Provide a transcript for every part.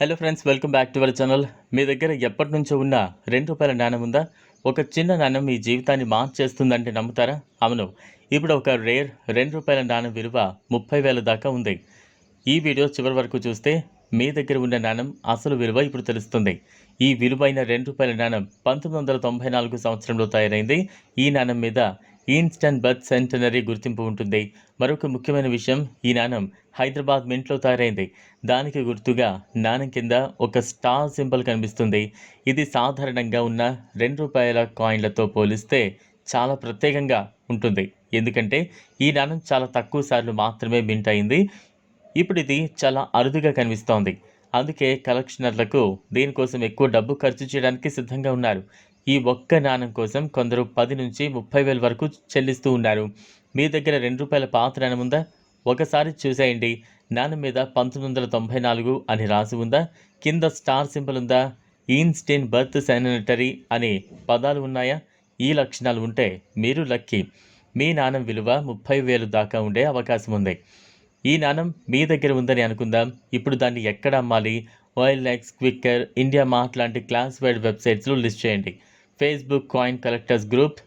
Hello friends welcome back to our channel మీ దగ్గర ఎప్పటి నుంచో ఉన్న రెండు రూపాయల నాణ్యం ఉందా? ఒక చిన్న నాణ్యం మీ జీవితాన్ని మార్చేస్తుందంటే నమ్ముతారా? అవును. ఇప్పుడు ఒక రేర్ రెండు రూపాయల నాణ్యం విలువ ముప్పై వేల దాకా ఉంది. ఈ వీడియో చివరి వరకు చూస్తే మీ దగ్గర ఉన్న నాణ్యం అసలు విలువ ఇప్పుడు తెలుస్తుంది. ఈ విలువైన రెండు రూపాయల నాణ్యం పంతొమ్మిది వందల తొంభై నాలుగు సంవత్సరంలో తయారైంది. ఈ నాణ్యం మీద ఈన్స్టన్ బర్త్ సెంటనరీ గుర్తింపు ఉంటుంది. మరొక ముఖ్యమైన విషయం ఈ నాణం హైదరాబాద్ మింట్లో తయారైంది. దానికి గుర్తుగా నాణం కింద ఒక స్టార్ సింబల్ కనిపిస్తుంది. ఇది సాధారణంగా ఉన్న రెండు రూపాయల కాయిన్లతో పోలిస్తే చాలా ప్రత్యేకంగా ఉంటుంది. ఎందుకంటే ఈ నాణం చాలా తక్కువ సార్లు మాత్రమే మింట్ అయింది. ఇప్పుడు ఇది చాలా అరుదుగా కనిపిస్తోంది. అందుకే కలెక్షనర్లకు దీనికోసం ఎక్కువ డబ్బు ఖర్చు చేయడానికి సిద్ధంగా ఉన్నారు. ఈ ఒక్క నాణం కోసం కొందరు పది నుంచి ముప్పై వేల వరకు చెల్లిస్తూ ఉన్నారు. మీ దగ్గర రెండు రూపాయల పాత నాణం ఉందా? ఒకసారి చూసేయండి. నాణం మీద పంతొమ్మిది వందల తొంభై నాలుగు అని రాసి ఉందా? కింద స్టార్ సింబల్ ఉందా? ఈన్స్టీన్ బర్త్ శానిటరీ అనే పదాలు ఉన్నాయా? ఈ లక్షణాలు ఉంటే మీరు లక్కీ. మీ నాణం విలువ ముప్పై వేలు దాకా ఉండే అవకాశం ఉంది. ఈ నాణం మీ దగ్గర ఉందని అనుకుందాం. ఇప్పుడు దాన్ని ఎక్కడ అమ్మాలి? Wild X Quikr India mart లాంటి క్లాస్ వైడ్ వెబ్సైట్స్లో లిస్ట్ చేయండి. Facebook coin collectors group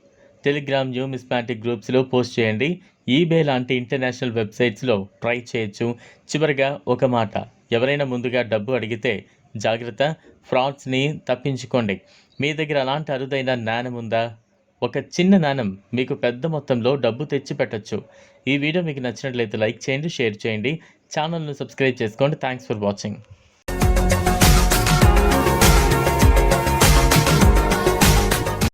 Telegram numismatic గ్రూప్స్లో పోస్ట్ చేయండి. ఈబే లాంటి ఇంటర్నేషనల్ వెబ్సైట్స్లో ట్రై చేయొచ్చు. చివరిగా ఒక మాట ఎవరైనా ముందుగా డబ్బు అడిగితే జాగ్రత్త ఫ్రాడ్స్ని తప్పించుకోండి. మీ దగ్గర అలాంటి అరుదైన నాణం ఉందా? ఒక చిన్న నాణం మీకు పెద్ద మొత్తంలో డబ్బు తెచ్చి పెట్టచ్చు. ఈ వీడియో మీకు నచ్చినట్లయితే లైక్ చేయండి షేర్ చేయండి. ఛానల్ను సబ్స్క్రైబ్ చేసుకోండి. Thanks for watching.